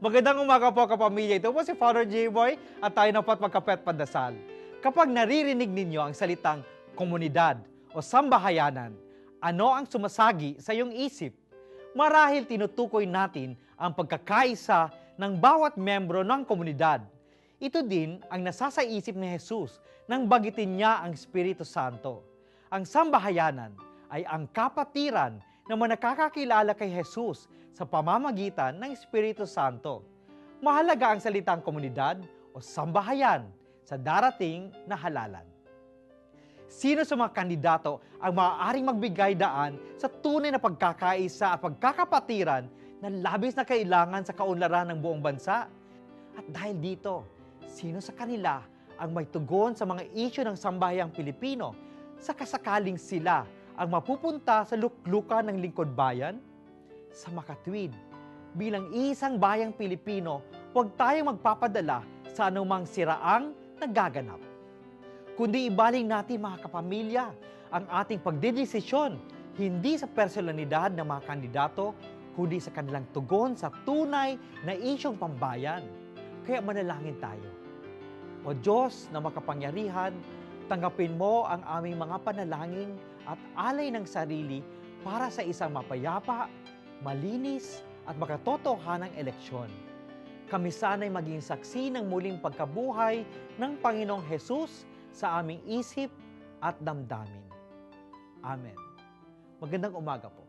Magandang umaga po kapamilya. Ito po si Father J-Boy at tayo na po at magkapet pandasal. Kapag naririnig ninyo ang salitang komunidad o sambahayanan, ano ang sumasagi sa iyong isip? Marahil tinutukoy natin ang pagkakaisa ng bawat membro ng komunidad. Ito din ang nasasa isip ni Jesus nang bagitin niya ang Espiritu Santo. Ang sambahayanan ay ang kapatiran na manakakakilala kay Jesus sa pamamagitan ng Espiritu Santo. Mahalaga ang salitang komunidad o sambahayan sa darating na halalan. Sino sa mga kandidato ang maaaring magbigay daan sa tunay na pagkakaisa at pagkakapatiran na labis na kailangan sa kaunlaran ng buong bansa? At dahil dito, sino sa kanila ang may tugon sa mga isyu ng sambahayang Pilipino sa kasakaling sila ang mapupunta sa luklukan ng lingkod bayan? Sa makatwid, bilang isang bayang Pilipino, huwag tayong magpapadala sa anumang siraang nagaganap. Kundi ibaling natin mga kapamilya ang ating pagdedesisyon hindi sa personalidad ng mga kandidato, kundi sa kanilang tugon sa tunay na isyong pambayan. Kaya manalangin tayo. O Diyos na makapangyarihan, tanggapin mo ang aming mga panalangin at alay ng sarili para sa isang mapayapa, malinis at makatotohanang eleksyon. Kami sana'y maging saksi ng muling pagkabuhay ng Panginoong Hesus sa aming isip at damdamin. Amen. Magandang umaga po.